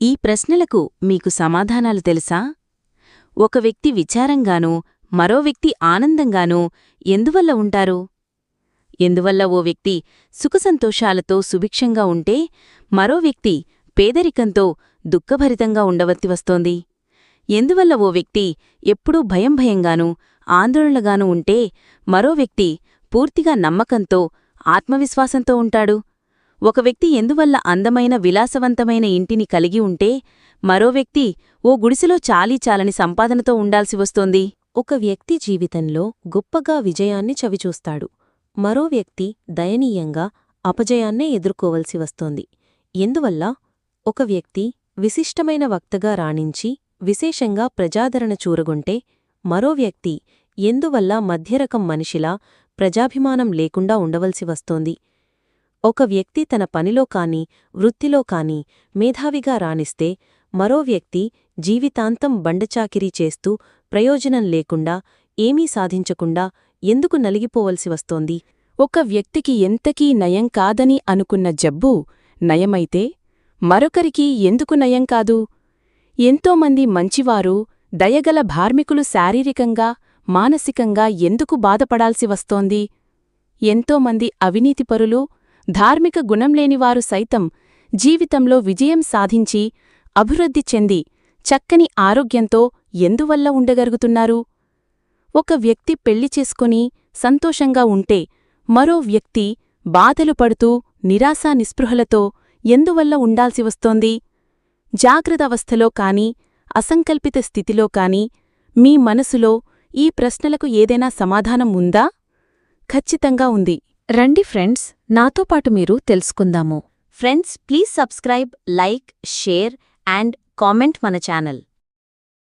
ఈ ప్రశ్నలకు మీకు సమాధానాలు తెలుసా? ఒక వ్యక్తి విచారంగానూ మరో వ్యక్తి ఆనందంగానూ ఎందువల్ల ఉంటారు? ఎందువల్ల ఓ వ్యక్తి సుఖసంతోషాలతో సుభిక్షంగా ఉంటే మరో వ్యక్తి పేదరికంతో దుఃఖభరితంగా ఉండవత్తి వస్తోంది? ఎందువల్ల ఓ వ్యక్తి ఎప్పుడూ భయం భయంగానూ ఆందోళనగానూ ఉంటే మరో వ్యక్తి పూర్తిగా నమ్మకంతో ఆత్మవిశ్వాసంతో ఉంటాడు? ఒక వ్యక్తి ఎందువల్ల అందమైన విలాసవంతమైన ఇంటిని కలిగి ఉంటే మరో వ్యక్తి ఓ గుడిసెలో చాలీచాలని సంపాదనతో ఉండాల్సి వస్తోంది. ఒక వ్యక్తి జీవితంలో గొప్పగా విజయాన్ని చవిచూస్తాడు. మరో వ్యక్తి దయనీయంగా అపజయాన్నే ఎదుర్కోవలసి వస్తోంది. ఎందువల్ల? ఒక వ్యక్తి విశిష్టమైన వక్తగా రాణించి విశేషంగా ప్రజాదరణ చూరగొంటే మరో వ్యక్తి ఎందువల్ల మధ్యరకం మనిషిలా ప్రజాభిమానం లేకుండా ఉండవలసి వస్తోంది. ఒక వ్యక్తి తన పనిలో కాని వృత్తిలో కాని మేధావిగా రాణిస్తే మరో వ్యక్తి జీవితాంతం బండచాకిరీ చేస్తూ ప్రయోజనం లేకుండా ఏమీ సాధించకుండా ఎందుకు నలిగిపోవలసి వస్తోంది? ఒక వ్యక్తికి ఎంతకీ నయం కాదని అనుకున్న జబ్బు నయమైతే మరొకరికి ఎందుకు నయం కాదు? ఎంతోమంది మంచివారు దయగల భార్మికులు శారీరకంగా మానసికంగా ఎందుకు బాధపడాల్సి వస్తోంది? ఎంతోమంది అవినీతిపరులు ధార్మిక గుణంలేనివారు సైతం జీవితంలో విజయం సాధించి అభివృద్ధి చెంది చక్కని ఆరోగ్యంతో ఎందువల్ల ఉండగలుగుతున్నారు? ఒక వ్యక్తి పెళ్ళి చేసుకుని సంతోషంగా ఉంటే మరో వ్యక్తి బాధలు పడుతూ నిరాశా నిస్పృహలతో ఎందువల్ల ఉండాల్సి వస్తోంది? జాగ్రత్తావస్థలో కాని అసంకల్పిత స్థితిలో కాని మీ మనసులో ఈ ప్రశ్నలకు ఏదైనా సమాధానం ఉందా? ఖచ్చితంగా ఉంది. రండి ఫ్రెండ్స్ నాతో పాటు మీరు తెలుసుకుందాము. Friends please subscribe like share and comment మన ఛానల్.